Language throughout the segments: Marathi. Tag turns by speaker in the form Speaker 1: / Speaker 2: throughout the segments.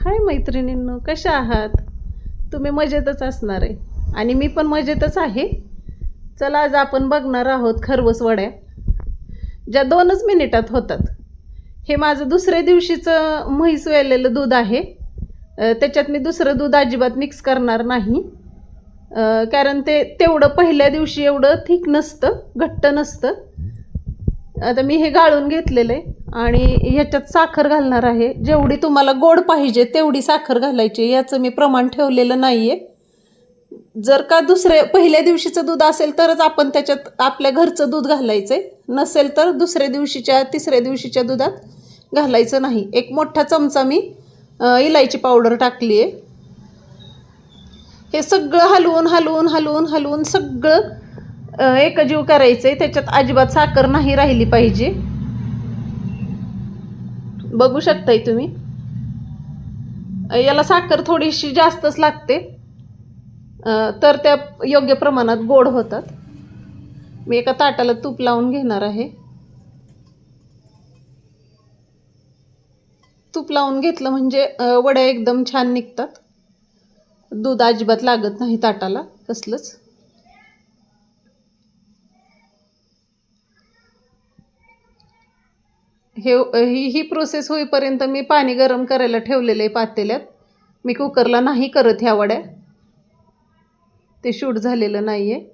Speaker 1: हाय मैत्रिणींनो कशा आहात? तुम्ही मजेतच असणार आहे. आणि मी पण मजेतच आहे. चला आज आपण बघणार आहोत खरवस वड्या ज्या दोनच मिनिटात होतात. हे माझं दुसऱ्या दिवशीचं म्हैस वेलेलं दूध आहे. त्याच्यात मी दुसरं दूध अजिबात मिक्स करणार नाही. कारण ते तेवढं पहिल्या दिवशी एवढं थिक नसतं घट्ट नसतं. आता मी हे गाळून घेतलेलं आहे. आणि ह्याच्यात साखर घालणार आहे. जेवढी तुम्हाला गोड पाहिजे तेवढी साखर घालायची. याचं मी प्रमाण ठेवलेलं नाही आहे जर का दुसरे पहिल्या दिवशीचं दूध असेल तरच आपण त्याच्यात आपल्या घरचं दूध घालायचं आहे नसेल तर दुसऱ्या दिवशीच्या तिसऱ्या दिवशीच्या दुधात घालायचं नाही. एक मोठा चमचा मी इलायची पावडर टाकली आहे हे सगळं हलवून हलवून हलवून हलवून सगळं एकजीव करायचं आहे त्याच्यात अजिबात साखर नाही राहिली पाहिजे. बघू शकताय तुम्ही. याला साखर थोडीशी जास्तच लागते. तर त्या योग्य प्रमाणात गोड होतात. मी एका ताटाला तूप लावून घेणार आहे. तूप लावून घेतलं म्हणजे वड्या एकदम छान निघतात. दूध अजिबात लागत नाही ताटाला कसलंच हे ही ही प्रोसेस होईपर्यंत मी पाणी गरम करायला ठेवलेलं आहे पातेल्यात. मी कुकरला नाही करत ह्या वड्या. ते शूट झालेलं नाही आहे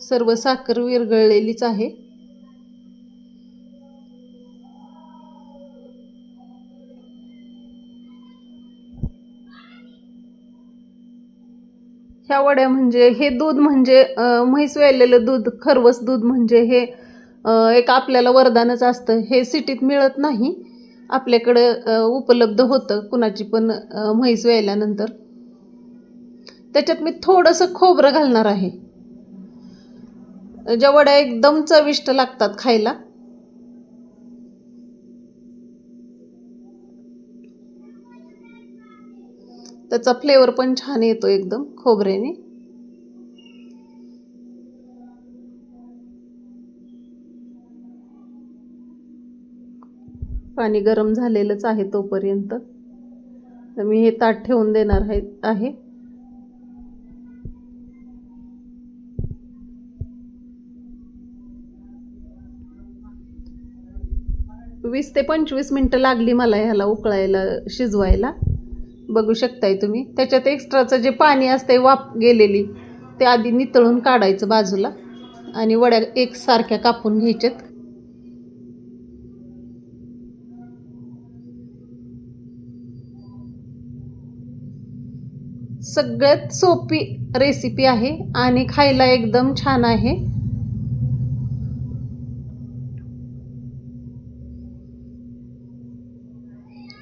Speaker 1: सर्व साखर विरघळलेलीच आहे. ह्या वड्या म्हणजे हे दूध म्हणजे म्हैस वेळलेलं दूध खरवस दूध म्हणजे हे एक आपल्याला वरदानच असतं. हे सिटीत मिळत नाही. आपल्याकडं उपलब्ध होतं कुणाची पण म्हैस वेळल्यानंतर त्याच्यात मी थोडंसं खोबरं घालणार आहे. ज्या वड्या एकदम चविष्ट लागतात खायला त्याचा फ्लेवर पण छान येतो एकदम खोबऱ्याने. पाणी गरम झालेलंच आहे तोपर्यंत. तर मी हे ताट ठेवून देणार आहे आहे. वीस ते पंचवीस मिनटं लागली मला ह्याला उकळायला शिजवायला. बघू शकताय तुम्ही. त्याच्यात एक्स्ट्राचं जे पाणी असतंय वाफ गेलेली ते आधी नितळून काढायचं बाजूला आणि वड्या एकसारख्या कापून घ्यायच्यात. सगळ्यात सोपी रेसिपी आहे आणि खायला एकदम छान आहे.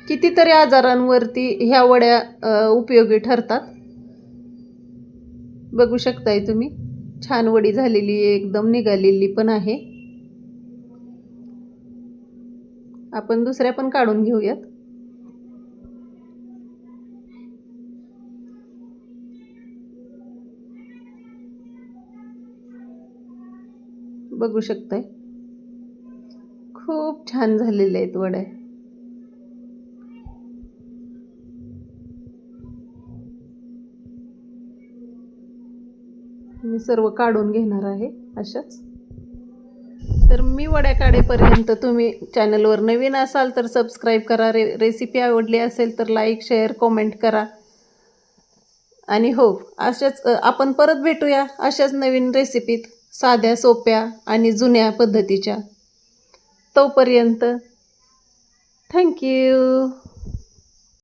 Speaker 1: कितीतरी आजारांवरती ह्या वड्या उपयोगी ठरतात. बघू शकताय तुम्ही. छान वडी झालेली एकदम निघालेली पण आहे. आपण दुसऱ्या पण काढून घेऊयात. बघू शकताय. खूप छान झालेल्या आहेत वड्या. मी सर्व काढून घेणार आहे अशाच. तर मी वड्या काढेपर्यंत तुम्ही चॅनलवर नवीन असाल तर सबस्क्राईब करा. रे रेसिपी आवडली असेल तर लाईक शेअर कॉमेंट करा. आणि हो अशाच आपण परत भेटूया अशाच नवीन रेसिपीत साध्या सोप्या आणि जुन्या पद्धतीच्या. तोपर्यंत थँक्यू